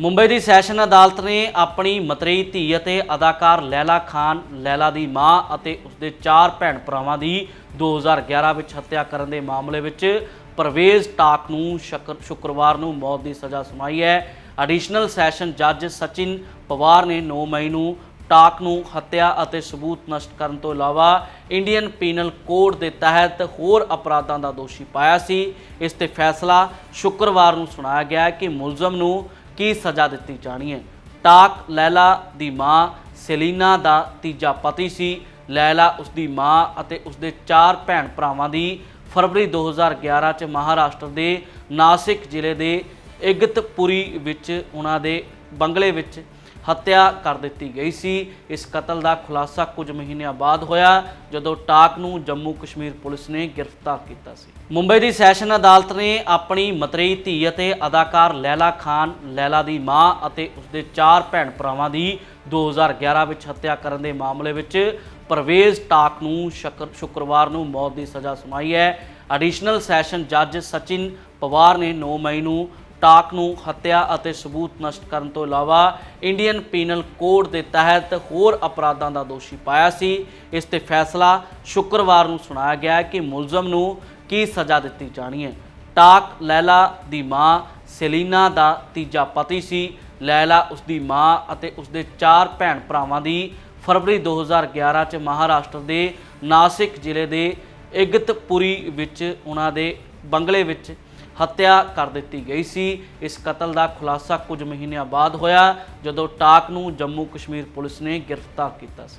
ਮੁੰਬਈ ਦੀ session ਅਦਾਲਤ ਨੇ ਆਪਣੀ ਮਤਰੇਈ ਧੀ ਅਤੇ ਅਦਾਕਾਰ ਲੈਲਾ ਖਾਨ, ਲੈਲਾ ਦੀ ਮਾਂ ਅਤੇ ਉਸਦੇ ਚਾਰ ਭੈਣ ਭਰਾਵਾਂ ਦੀ 2011 ਵਿੱਚ ਹੱਤਿਆ ਕਰਨ ਦੇ ਮਾਮਲੇ ਵਿੱਚ ਪਰਵੇਜ਼ ਟਾਕ ਨੂੰ ਸ਼ੁੱਕਰ- ਸ਼ੁੱਕਰਵਾਰ ਨੂੰ ਮੌਤ ਦੀ ਸਜ਼ਾ ਸੁਣਾਈ ਹੈ। ਐਡੀਸ਼ਨਲ ਸੈਸ਼ਨ ਜੱਜ ਸਚਿਨ ਪਵਾਰ ਨੇ 9 ਮਈ ਨੂੰ ਟਾਕ ਨੂੰ ਹੱਤਿਆ ਅਤੇ ਸਬੂਤ ਨਸ਼ਟ ਕਰਨ ਤੋਂ ਇਲਾਵਾ ਇੰਡੀਅਨ ਪੀਨਲ ਕੋਡ ਦੇ ਤਹਿਤ ਹੋਰ ਅਪਰਾਧਾਂ ਦਾ ਦੋਸ਼ੀ ਪਾਇਆ ਸੀ। ਇਸ ਤੇ ਫੈਸਲਾ ਸ਼ੁੱਕਰਵਾਰ ਨੂੰ ਸੁਣਾਇਆ ਗਿਆ ਕਿ ਮੁਲਜ਼ਮ ਨੂੰ ਕੀ ਸਜ਼ਾ ਦਿੱਤੀ ਜਾਣੀ ਹੈ? ਟਾਕ ਲੈਲਾ ਦੀ ਮਾਂ ਸੈਲੀਨਾ ਦਾ ਤੀਜਾ ਪਤੀ ਸੀ। ਲੈਲਾ ਉਸ ਦੀ ਮਾਂ ਅਤੇ ਉਸ ਦੇ ਚਾਰ ਭੈਣ ਭਰਾਵਾਂ ਦੀ ਫਰਵਰੀ 2011 ਚ ਮਹਾਰਾਸ਼ਟਰ ਦੇ ਨਾਸਿਕ ਜ਼ਿਲ੍ਹੇ ਦੇ ਇਗਤਪੁਰੀ ਵਿੱਚ, ਉਹਨਾਂ ਦੇ ਬੰਗਲੇ ਵਿੱਚ ਹੱਤਿਆ ਕਰ ਦਿੱਤੀ ਗਈ ਸੀ। ਇਸ ਕਤਲ ਦਾ ਖੁਲਾਸਾ ਕੁਝ ਮਹੀਨਿਆਂ ਬਾਅਦ ਹੋਇਆ, ਜਦੋਂ ਟਾਕ ਨੂੰ ਜੰਮੂ ਕਸ਼ਮੀਰ ਪੁਲਿਸ ਨੇ ਗ੍ਰਿਫਤਾਰ ਕੀਤਾ ਸੀ। ਮੁੰਬਈ ਦੀ ਸੈਸ਼ਨ ਅਦਾਲਤ ਨੇ ਆਪਣੀ ਮਤਰੇਈ ਧੀ ਅਤੇ ਅਦਾਕਾਰ ਲੈਲਾ ਖਾਨ, ਲੈਲਾ ਦੀ ਮਾਂ ਅਤੇ ਉਸਦੇ ਚਾਰ ਭੈਣ ਭਰਾਵਾਂ ਦੀ 2011 ਵਿੱਚ ਹੱਤਿਆ ਕਰਨ ਦੇ ਮਾਮਲੇ ਵਿੱਚ ਪਰਵੇਜ਼ ਟਾਕ ਨੂੰ ਸ਼ੁੱਕਰ- ਸ਼ੁੱਕਰਵਾਰ ਨੂੰ ਮੌਤ ਦੀ ਸਜ਼ਾ ਸੁਣਾਈ ਹੈ। ਐਡੀਸ਼ਨਲ ਸੈਸ਼ਨ ਜੱਜ ਸਚਿਨ ਪਵਾਰ ਨੇ 9 ਮਈ ਨੂੰ ਟਾਕ ਨੂੰ ਹੱਤਿਆ ਅਤੇ ਸਬੂਤ ਨਸ਼ਟ ਕਰਨ ਤੋਂ ਇਲਾਵਾ ਇੰਡੀਅਨ ਪੀਨਲ ਕੋਡ ਦੇ ਤਹਿਤ ਹੋਰ ਅਪਰਾਧਾਂ ਦਾ ਦੋਸ਼ੀ ਪਾਇਆ ਸੀ। ਇਸ ਤੇ ਫੈਸਲਾ ਸ਼ੁੱਕਰਵਾਰ ਨੂੰ ਸੁਣਾਇਆ ਗਿਆ ਕਿ ਮੁਲਜ਼ਮ ਨੂੰ ਕੀ ਸਜ਼ਾ ਦਿੱਤੀ ਜਾਣੀ ਹੈ। ਟਾਕ ਲੈਲਾ ਦੀ ਮਾਂ ਸੈਲੀਨਾ ਦਾ ਤੀਜਾ ਪਤੀ ਸੀ। ਲੈਲਾ ਉਸ ਦੀ ਮਾਂ ਅਤੇ ਉਸ ਦੇ ਚਾਰ ਭੈਣ ਭਰਾਵਾਂ ਦੀ ਫਰਵਰੀ 2011 ਚ ਮਹਾਰਾਸ਼ਟਰ ਦੇ ਨਾਸਿਕ ਜ਼ਿਲ੍ਹੇ ਦੇ ਇਗਤਪੁਰੀ ਵਿੱਚ, ਉਹਨਾਂ ਦੇ ਬੰਗਲੇ ਵਿੱਚ ਹੱਤਿਆ ਕਰ ਦਿੱਤੀ ਗਈ ਸੀ। ਇਸ ਕਤਲ ਦਾ ਖੁਲਾਸਾ ਕੁਝ ਮਹੀਨਿਆਂ ਬਾਅਦ ਹੋਇਆ, ਜਦੋਂ ਟਾਕ ਨੂੰ ਜੰਮੂ ਕਸ਼ਮੀਰ ਪੁਲਿਸ ਨੇ ਗ੍ਰਿਫਤਾਰ ਕੀਤਾ ਸੀ।